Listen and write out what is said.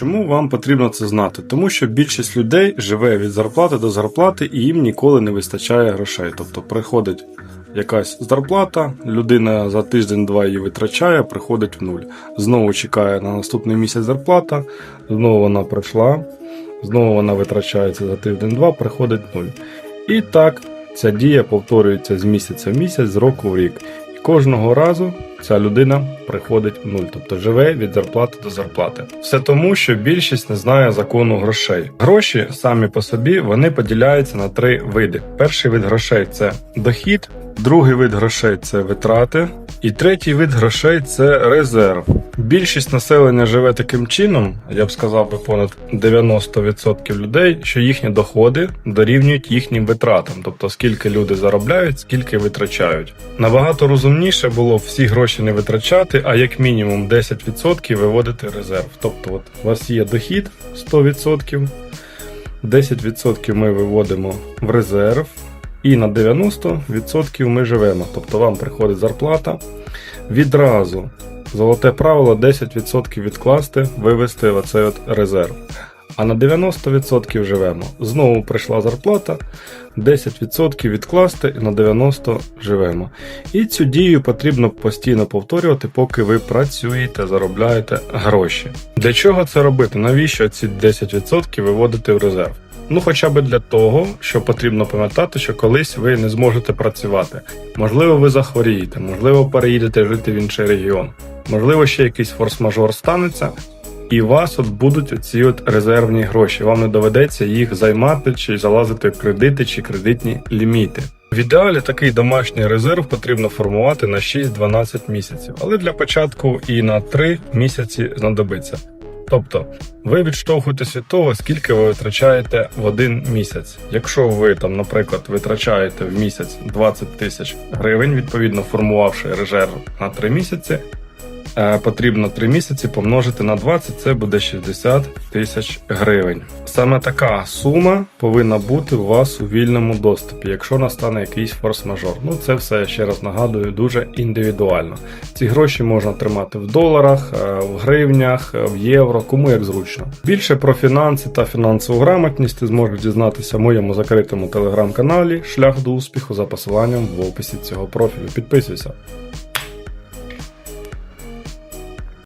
Чому вам потрібно це знати? Тому що більшість людей живе від зарплати до зарплати і їм ніколи не вистачає грошей. Тобто приходить якась зарплата, людина за тиждень-два її витрачає, приходить в нуль. Знову чекає на наступний місяць зарплата, знову вона пройшла, знову вона витрачається за тиждень-два, приходить в нуль. І так ця дія повторюється з місяця в місяць, з року в рік. Кожного разу ця людина приходить в нуль, тобто живе від зарплати до зарплати. Все тому, що більшість не знає закону грошей. Гроші самі по собі вони поділяються на три види. Перший вид грошей це дохід, другий вид грошей це витрати, і третій вид грошей це резерв. Більшість населення живе таким чином, я б сказав би понад 90% людей, що їхні доходи дорівнюють їхнім витратам, тобто скільки люди заробляють, скільки витрачають. Набагато розумніше було всі гроші не витрачати, а як мінімум 10% виводити резерв. Тобто, от у вас є дохід 100%, 10% ми виводимо в резерв, і на 90% ми живемо. Тобто вам приходить зарплата. Відразу золоте правило 10% відкласти, вивести в оцей от резерв. А на 90% живемо. Знову прийшла зарплата, 10% відкласти і на 90% живемо. І цю дію потрібно постійно повторювати, поки ви працюєте, заробляєте гроші. Для чого це робити? Навіщо ці 10% виводити в резерв? Ну, хоча б для того, що потрібно пам'ятати, що колись ви не зможете працювати. Можливо, ви захворієте, можливо, переїдете жити в інший регіон, можливо, ще якийсь форс-мажор станеться, і у вас от будуть оці от резервні гроші. Вам не доведеться їх займати чи залазити в кредити чи кредитні ліміти. В ідеалі такий домашній резерв потрібно формувати на 6-12 місяців, але для початку і на 3 місяці знадобиться. Тобто ви відштовхуєтесь від того, скільки ви витрачаєте в один місяць. Якщо ви там, наприклад, витрачаєте в місяць 20 тисяч гривень, відповідно формувавши резерв на 3 місяці, потрібно 3 місяці помножити на 20, це буде 60 тисяч гривень. Саме така сума повинна бути у вас у вільному доступі, якщо настане якийсь форс-мажор. Ну це все я ще раз нагадую дуже індивідуально. Ці гроші можна тримати в доларах, е, в гривнях, е, в євро, кому як зручно. Більше про фінанси та фінансову грамотність ти зможеш дізнатися в моєму закритому телеграм-каналі Шлях до успіху за посиланням в описі цього профілю. Підписуйся.